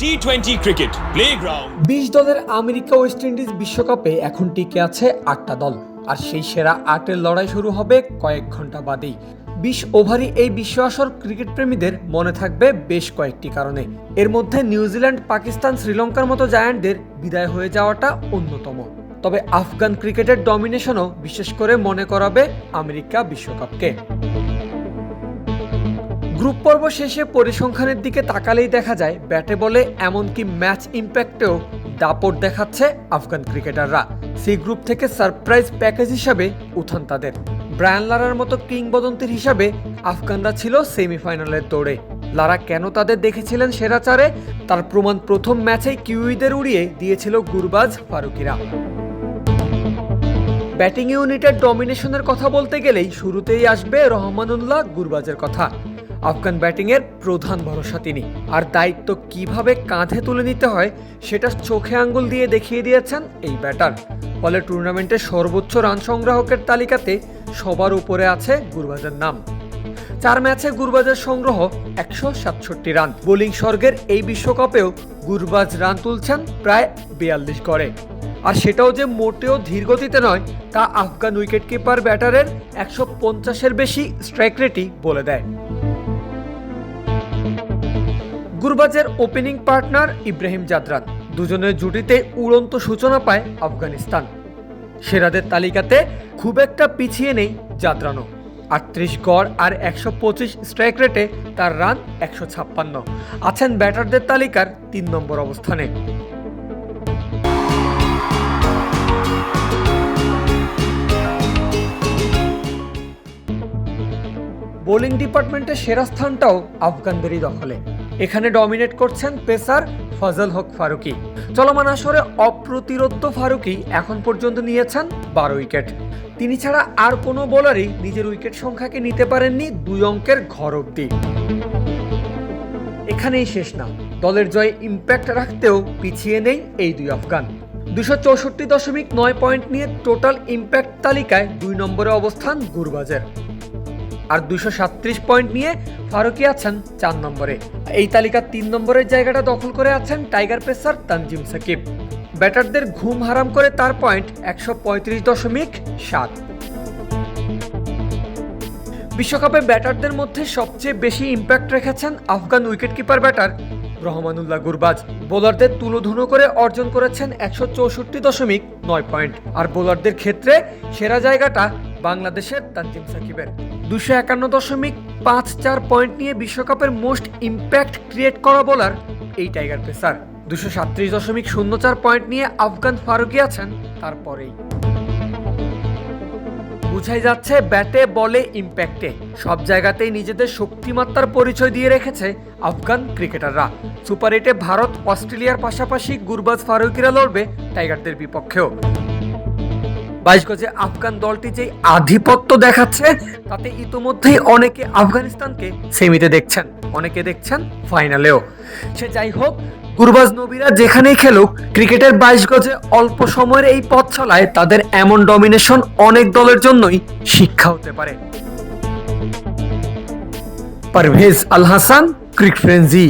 T20 cricket, playground. বিশ দলের America West Indies বিশ্বকাপে এখন টিকে আছে আটটা দল, আর সেই সেরা আটের লড়াই শুরু হবে কয়েক ঘণ্টা বাদেই। বিশ ওভারই এই বিশ্ব আসর ক্রিকেট প্রেমীদের মনে থাকবে বেশ কয়েকটি কারণে। এর মধ্যে নিউজিল্যান্ড, পাকিস্তান, শ্রীলঙ্কার মতো জায়ান্টদের বিদায় হয়ে যাওয়াটা অন্যতম। তবে আফগান ক্রিকেটের ডমিনেশনও বিশেষ করে মনে করাবে আমেরিকা বিশ্বকাপকে। গ্রুপ পর্ব শেষে পরিসংখ্যানের দিকে তাকালেই দেখা যায়, ব্যাটে বলে এমনকি ম্যাচ ইম্প্যাক্টেও দাপট দেখাচ্ছে আফগান ক্রিকেটাররা। সি গ্রুপ থেকে সারপ্রাইজ প্যাকেজ হিসাবে উঠান তাদের। ব্রায়ান লারার মতো কিংবদন্তির হিসাবে আফগানরা ছিল সেমিফাইনালের দৌড়ে। লারা কেন তাদের দেখেছিলেন সেরা চারে? তার প্রমাণ প্রথম ম্যাচেই কিউইদের উড়িয়ে দিয়েছিল গুরবাজ ফারুকিরা। ব্যাটিং ইউনিটের ডমিনেশনের কথা বলতে গেলেই শুরুতেই আসবে রহমানুল্লাহ গুরবাজের কথা। আফগান ব্যাটিংয়ের প্রধান ভরসা তিনি। আর দায়িত্ব কীভাবে কাঁধে তুলে নিতে হয়, সেটা চোখে আঙ্গুল দিয়ে দেখিয়ে দিয়েছেন এই ব্যাটার। ফলে টুর্নামেন্টের সর্বোচ্চ রান সংগ্রাহকের তালিকাতে সবার উপরে আছে গুরবাজের নাম। চার ম্যাচে গুরবাজের সংগ্রহ একশো সাতষট্টি রান। বোলিং স্বর্গের এই বিশ্বকাপেও গুরবাজ রান তুলছেন প্রায় বিয়াল্লিশ গড়ে। আর সেটাও যে মোটেও ধীরগতিতে নয়, তা আফগান উইকেটকিপার ব্যাটারের একশো পঞ্চাশের বেশি স্ট্রাইক রেটই বলে দেয়। গুরবাজের ওপেনিং পার্টনার ইব্রাহিম জাদরান। দুজনের জুটিতে উড়ন্ত সূচনা পায় আফগানিস্তান। সেরাদের তালিকাতে খুব একটা পিছিয়ে নেই জাদরানো আটত্রিশ গড় আর একশো পঁচিশ স্ট্রাইক রেটে তার রান একশো ছাপ্পান্ন। আছেন ব্যাটারদের তালিকার তিন নম্বর অবস্থানে। বোলিং ডিপার্টমেন্টের সেরা স্থানটাও আফগানদেরই দখলে। এখানে ডমিনেট করছেন পেসার ফজল হক ফারুকি। চলমান আসরে অপ্রতিরোধ্য ফারুকি এখন পর্যন্ত নিয়েছেন বারো উইকেট। তিনি ছাড়া আর কোনো বোলারই নিজের উইকেট সংখ্যাকে নিতে পারেননি দুই অঙ্কের ঘর অব্দি এখানেই শেষ না। দলের জয়ে ইম্প্যাক্ট রাখতেও পিছিয়ে নেই এই দুই আফগান। দুশো চৌষট্টি দশমিক নয় পয়েন্ট নিয়ে টোটাল ইম্প্যাক্ট তালিকায় দুই নম্বরে অবস্থান গুরবাজের। আর দুশো সাত্রিশ পয়েন্ট নিয়ে ফারুকি আছেন চার নম্বরে। এই তালিকার তিন নম্বরের জায়গাটা দখল করে আছেন টাইগার পেসার তানজিম সাকিব। ব্যাটারদের ঘুম হারাম করে তার পয়েন্ট একশো পঁয়ত্রিশ দশমিক সাত। বিশ্বকাপে ব্যাটারদের মধ্যে সবচেয়ে বেশি ইম্প্যাক্ট রেখেছেন Afghan wicketkeeper batter Rahmanullah Gurbaz. বোলারদের তুলোধুনো করে অর্জন করেছেন একশো চৌষট্টি দশমিক নয় পয়েন্ট আর বোলারদের ক্ষেত্রে সেরা জায়গাটা বাংলাদেশের তানজিম সাকিবের দুশো একান্ন দশমিক পাঁচ চার পয়েন্ট নিয়ে বিশ্বকাপের মোস্ট ইম্প্যাক্ট ক্রিয়েট করা বোলার এই টাইগার পেসার। দুশো সাত্রিশ দশমিক শূন্য চার পয়েন্ট নিয়ে আফগান ফারুকি আছেন তারপরেই। বুঝাই যাচ্ছে, ব্যাটে, বলে, ইম্প্যাক্টে। সব জায়গাতেই নিজেদের শক্তিমাত্রার পরিচয় দিয়ে রেখেছে আফগান ক্রিকেটাররা। সুপার এইটে ভারত অস্ট্রেলিয়ার পাশাপাশি গুরবাজ ফারুকিরা লড়বে টাইগারদের বিপক্ষেও। বাইশ গজে আফগান দলটি যে আধিপত্য দেখাচ্ছে, তাতে ইতোমধ্যেই অনেকে আফগানিস্তানকে সেমিতে দেখছেন, অনেকে দেখছেন ফাইনালেও। সে যাই হোক, গুরবাজ নবীরা যেখানেই খেলুক, ক্রিকেটের বাইশ গজে অল্প সময়ের এই পথ চলায় তাদের এমন ডমিনেশন অনেক দলের জন্যই শিক্ষা হতে পারে। Parvez Al Hasan, cric frenzy